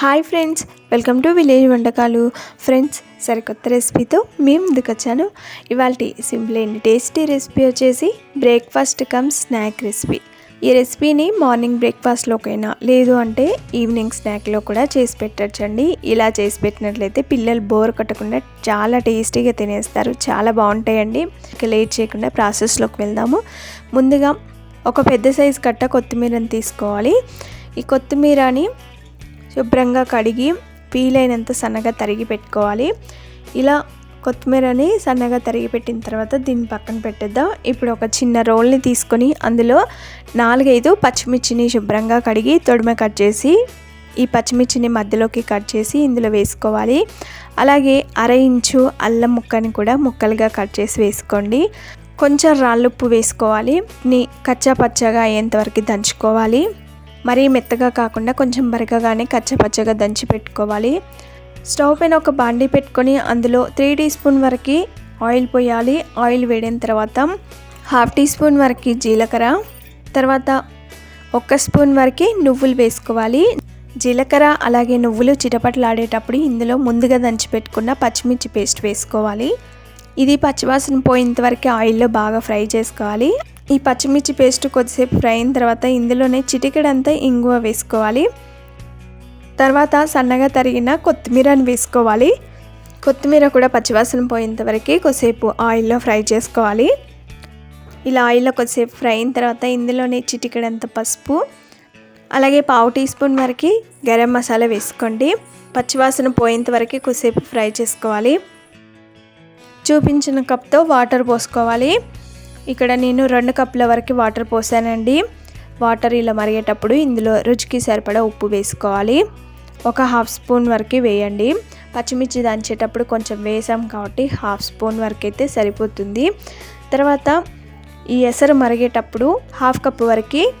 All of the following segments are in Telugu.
Hi friends welcome to village వంటకాలు. ఫ్రెండ్స్ సరికొత్త రెసిపీతో మేము ముందుకు వచ్చాను ఇవాళ సింపుల్ అండ్ టేస్టీ రెసిపీ వచ్చేసి బ్రేక్ఫాస్ట్ కమ్ స్నాక్ రెసిపీ. ఈ రెసిపీని మార్నింగ్ బ్రేక్ఫాస్ట్లోకైనా లేదు అంటే ఈవినింగ్ స్నాక్లో కూడా చేసి పెట్టచ్చండి. ఇలా చేసి పెట్టినట్లయితే పిల్లలు బోర్ కట్టకుండా చాలా టేస్టీగా తినేస్తారు. చాలా బాగుంటాయండి. ఇక లేట్ చేయకుండా ప్రాసెస్లోకి వెళ్దాము. ముందుగా ఒక పెద్ద సైజు కట్ట కొత్తిమీరని తీసుకోవాలి. ఈ కొత్తిమీరని శుభ్రంగా కడిగి వీలైనంత సన్నగా తరిగి పెట్టుకోవాలి. ఇలా కొత్తిమీరని సన్నగా తరిగి పెట్టిన తర్వాత దీన్ని పక్కన పెట్టేద్దాం. ఇప్పుడు ఒక చిన్న రోల్ని తీసుకొని అందులో నాలుగైదు పచ్చిమిర్చిని శుభ్రంగా కడిగి తొడిమ కట్ చేసి ఈ పచ్చిమిర్చిని మధ్యలోకి కట్ చేసి ఇందులో వేసుకోవాలి. అలాగే అర ఇంచు అల్లం ముక్కని కూడా ముక్కలుగా కట్ చేసి వేసుకోండి. కొంచెం రాళ్ళుప్పు వేసుకోవాలి. నీ కచ్చా పచ్చగా అయ్యేంతవరకు దంచుకోవాలి. మరీ మెత్తగా కాకుండా కొంచెం బరకగానే కచ్చపచ్చగా దంచి పెట్టుకోవాలి. స్టవ్ పైన ఒక బాండీ పెట్టుకొని అందులో త్రీ టీ స్పూన్ వరకు ఆయిల్ పోయాలి. ఆయిల్ వేడిన తర్వాత హాఫ్ టీ స్పూన్ వరకు జీలకర్ర తర్వాత ఒక స్పూన్ వరకు నువ్వులు వేసుకోవాలి. జీలకర్ర అలాగే నువ్వులు చిటపట్లాడేటప్పుడు ఇందులో ముందుగా దంచి పెట్టుకున్న పచ్చిమిర్చి పేస్ట్ వేసుకోవాలి. ఇది పచ్చివాసన పోయేంత వరకు ఆయిల్లో బాగా ఫ్రై చేసుకోవాలి. ఈ పచ్చిమిర్చి పేస్ట్ కొద్దిసేపు ఫ్రై అయిన తర్వాత ఇందులోనే చిటికెడంతా ఇంగువ వేసుకోవాలి. తర్వాత సన్నగా తరిగిన కొత్తిమీరని వేసుకోవాలి. కొత్తిమీర కూడా పచ్చివాసన పోయేంత వరకు కొద్దిసేపు ఆయిల్లో ఫ్రై చేసుకోవాలి. ఇలా ఆయిల్లో కొద్దిసేపు ఫ్రై అయిన తర్వాత ఇందులోనే చిటికెడంత పసుపు అలాగే పావు టీ స్పూన్ వరకు గరం మసాలా వేసుకోండి. పచ్చివాసన పోయేంత వరకు కొద్దిసేపు ఫ్రై చేసుకోవాలి. చూపించిన కప్తో వాటర్ పోసుకోవాలి. ఇక్కడ నేను రెండు కప్పుల వరకు వాటర్ పోసానండి. వాటర్ ఇలా మరిగేటప్పుడు ఇందులో రుచికి సరిపడా ఉప్పు వేసుకోవాలి. ఒక హాఫ్ స్పూన్ వరకు వేయండి. పచ్చిమిర్చి దంచేటప్పుడు కొంచెం వేసాం కాబట్టి హాఫ్ స్పూన్ వరకు అయితే సరిపోతుంది. తర్వాత ఈ ఎసరు మరిగేటప్పుడు హాఫ్ కప్ వరకు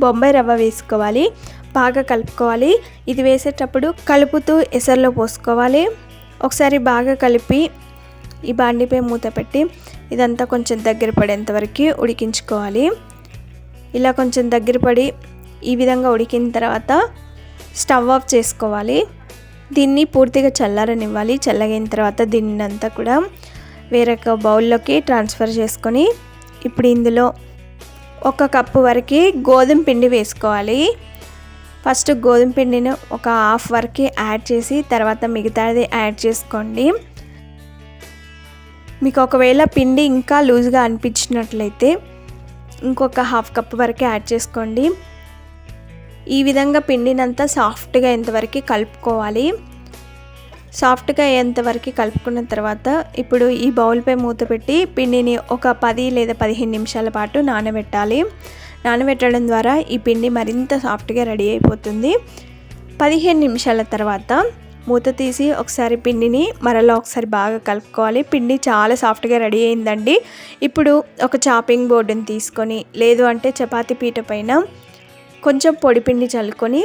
బొంబాయి రవ్వ వేసుకోవాలి. బాగా కలుపుకోవాలి. ఇది వేసేటప్పుడు కలుపుతూ ఎసర్లో పోసుకోవాలి. ఒకసారి బాగా కలిపి ఈ బాండిపై మూత పెట్టి ఇదంతా కొంచెం దగ్గర పడేంత వరకు ఉడికించుకోవాలి. ఇలా కొంచెం దగ్గర పడి ఈ విధంగా ఉడికిన తర్వాత స్టవ్ ఆఫ్ చేసుకోవాలి. దీన్ని పూర్తిగా చల్లారనివ్వాలి. చల్లగైన తర్వాత దీన్ని అంతా కూడా వేరొక బౌల్లోకి ట్రాన్స్ఫర్ చేసుకొని ఇప్పుడు ఇందులో ఒక కప్పు వరకు గోధుమ పిండి వేసుకోవాలి. ఫస్ట్ గోధుమ పిండిని ఒక హాఫ్ వరకు యాడ్ చేసి తర్వాత మిగతాది యాడ్ చేసుకోండి. మీకు ఒకవేళ పిండి ఇంకా లూజ్గా అనిపించినట్లయితే ఇంకొక హాఫ్ కప్ వరకు యాడ్ చేసుకోండి. ఈ విధంగా పిండినంతా సాఫ్ట్గా ఎంతవరకు కలుపుకోవాలి. సాఫ్ట్గా అయ్యేంతవరకు కలుపుకున్న తర్వాత ఇప్పుడు ఈ బౌల్పై మూత పెట్టి పిండిని ఒక పది లేదా పదిహేను నిమిషాల పాటు నానబెట్టాలి. నానబెట్టడం ద్వారా ఈ పిండి మరింత సాఫ్ట్గా రెడీ అయిపోతుంది. పదిహేను నిమిషాల తర్వాత మూత తీసి ఒకసారి పిండిని మరలా ఒకసారి బాగా కలుపుకోవాలి. పిండి చాలా సాఫ్ట్గా రెడీ అయిందండి. ఇప్పుడు ఒక చాపింగ్ బోర్డుని తీసుకొని లేదు అంటే చపాతీ పీట పైన కొంచెం పొడి పిండి చల్లుకొని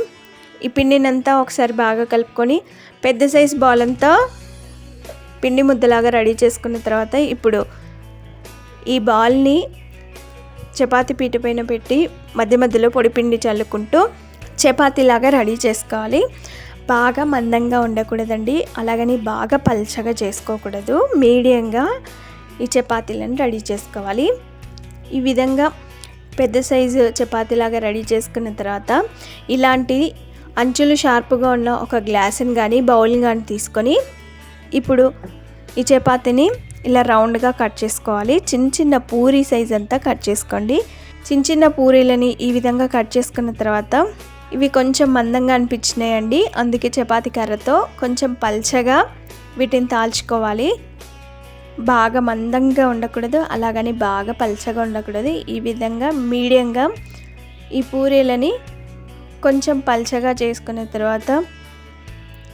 ఈ పిండినంతా ఒకసారి బాగా కలుపుకొని పెద్ద సైజ్ బాల్ అంతా పిండి ముద్దలాగా రెడీ చేసుకున్న తర్వాత ఇప్పుడు ఈ బాల్ని చపాతీ పీట పైన పెట్టి మధ్య మధ్యలో పొడి పిండి చల్లుకుంటూ చపాతీలాగా రెడీ చేసుకోవాలి. బాగా మందంగా ఉండకూడదండి. అలాగని బాగా పల్చగా చేసుకోకూడదు. మీడియంగా ఈ చపాతీలను రెడీ చేసుకోవాలి. ఈ విధంగా పెద్ద సైజు చపాతీలాగా రెడీ చేసుకున్న తర్వాత ఇలాంటి అంచులు షార్ప్గా ఉన్న ఒక గ్లాసుని కానీ బౌల్ కానీ తీసుకొని ఇప్పుడు ఈ చపాతీని ఇలా రౌండ్గా కట్ చేసుకోవాలి. చిన్న చిన్న పూరి సైజ్ అంతా కట్ చేసుకోండి. చిన్న చిన్న పూరీలని ఈ విధంగా కట్ చేసుకున్న తర్వాత ఇవి కొంచెం మందంగా అనిపించినాయండి. అందుకే చపాతీ కర్రతో కొంచెం పల్చగా వీటిని తాల్చుకోవాలి. బాగా మందంగా ఉండకూడదు అలాగని బాగా పల్చగా ఉండకూడదు. ఈ విధంగా మీడియంగా ఈ పూరీలని కొంచెం పల్చగా చేసుకున్న తర్వాత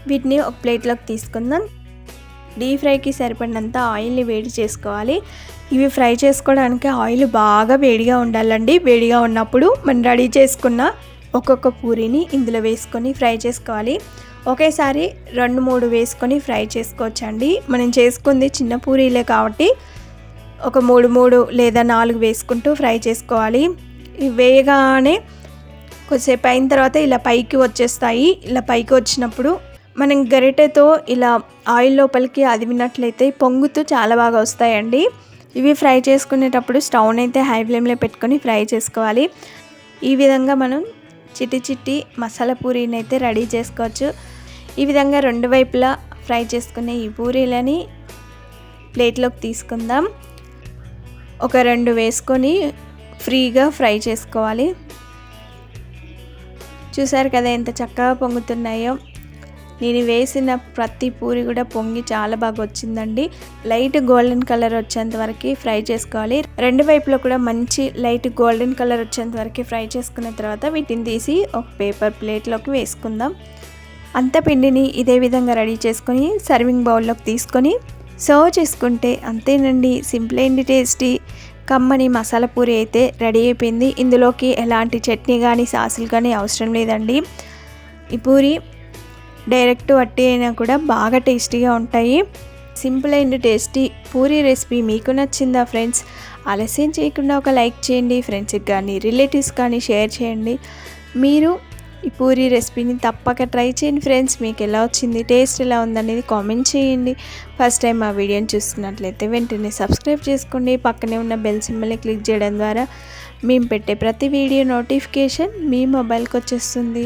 వీటిని ఒక ప్లేట్లోకి తీసుకుందాం. డీప్ ఫ్రైకి సరిపడినంత ఆయిల్ని వేడి చేసుకోవాలి. ఇవి ఫ్రై చేసుకోవడానికి ఆయిల్ బాగా వేడిగా ఉండాలండి. వేడిగా ఉన్నప్పుడు మనం రెడీ చేసుకున్న ఒక్కొక్క పూరీని ఇందులో వేసుకొని ఫ్రై చేసుకోవాలి. ఒకేసారి రెండు మూడు వేసుకొని ఫ్రై చేసుకోవచ్చండి. మనం చేసుకుంది చిన్న పూరీలే కాబట్టి ఒక మూడు మూడు లేదా నాలుగు వేసుకుంటూ ఫ్రై చేసుకోవాలి. వేయగానే కొద్దిసేపు అయిన తర్వాత ఇలా పైకి వచ్చేస్తాయి. ఇలా పైకి వచ్చినప్పుడు మనం గరిటెతో ఇలా ఆయిల్ లోపలికి అదిమినట్లయితే పొంగుతూ చాలా బాగా వస్తాయండి. ఇవి ఫ్రై చేసుకునేటప్పుడు స్టవ్ అయితే హై ఫ్లేమ్లో పెట్టుకొని ఫ్రై చేసుకోవాలి. ఈ విధంగా మనం చిట్టి చిట్టి మసాలా పూరీని అయితే రెడీ చేసుకోవచ్చు. ఈ విధంగా రెండు వైపులా ఫ్రై చేసుకునే ఈ పూరీలని ప్లేట్లోకి తీసుకుందాం. ఒక రెండు వేసుకొని ఫ్రీగా ఫ్రై చేసుకోవాలి. చూసారు కదా ఎంత చక్కగా పొంగుతున్నాయో. నేను వేసిన ప్రతి పూరి కూడా పొంగి చాలా బాగా వచ్చిందండి. లైట్ గోల్డెన్ కలర్ వచ్చేంత వరకు ఫ్రై చేసుకోవాలి. రెండు వైపులో కూడా మంచి లైట్ గోల్డెన్ కలర్ వచ్చేంత వరకు ఫ్రై చేసుకున్న తర్వాత వీటిని తీసి ఒక పేపర్ ప్లేట్లోకి వేసుకుందాం. అంత పిండిని ఇదే విధంగా రెడీ చేసుకొని సర్వింగ్ బౌల్లోకి తీసుకొని సర్వ్ చేసుకుంటే అంతేనండి. సింపుల్ అండ్ టేస్టీ కమ్మని మసాలా పూరి అయితే రెడీ అయిపోయింది. ఇందులోకి ఎలాంటి చట్నీ కానీ సాసులు కానీ అవసరం లేదండి. ఈ పూరి డైరెక్ట్ వట్టి అయినా కూడా బాగా టేస్టీగా ఉంటాయి. Simple and tasty puri recipe మీకు నచ్చిందా ఫ్రెండ్స్? ఆలస్యం చేయకుండా ఒక లైక్ చేయండి ఫ్రెండ్స్కి కానీ రిలేటివ్స్ కానీ షేర్ చేయండి. మీరు ఈ పూరి రెసిపీని తప్పక ట్రై చేయండి ఫ్రెండ్స్. మీకు ఎలా వచ్చింది టేస్ట్ ఎలా ఉందనేది కామెంట్ చేయండి. ఫస్ట్ టైం ఆ వీడియోని చూస్తున్నట్లయితే వెంటనే సబ్స్క్రైబ్ చేసుకోండి. పక్కనే ఉన్న బెల్ సింబల్ని క్లిక్ చేయడం ద్వారా మేము పెట్టే ప్రతి వీడియో నోటిఫికేషన్ మీ మొబైల్కి వచ్చేస్తుంది.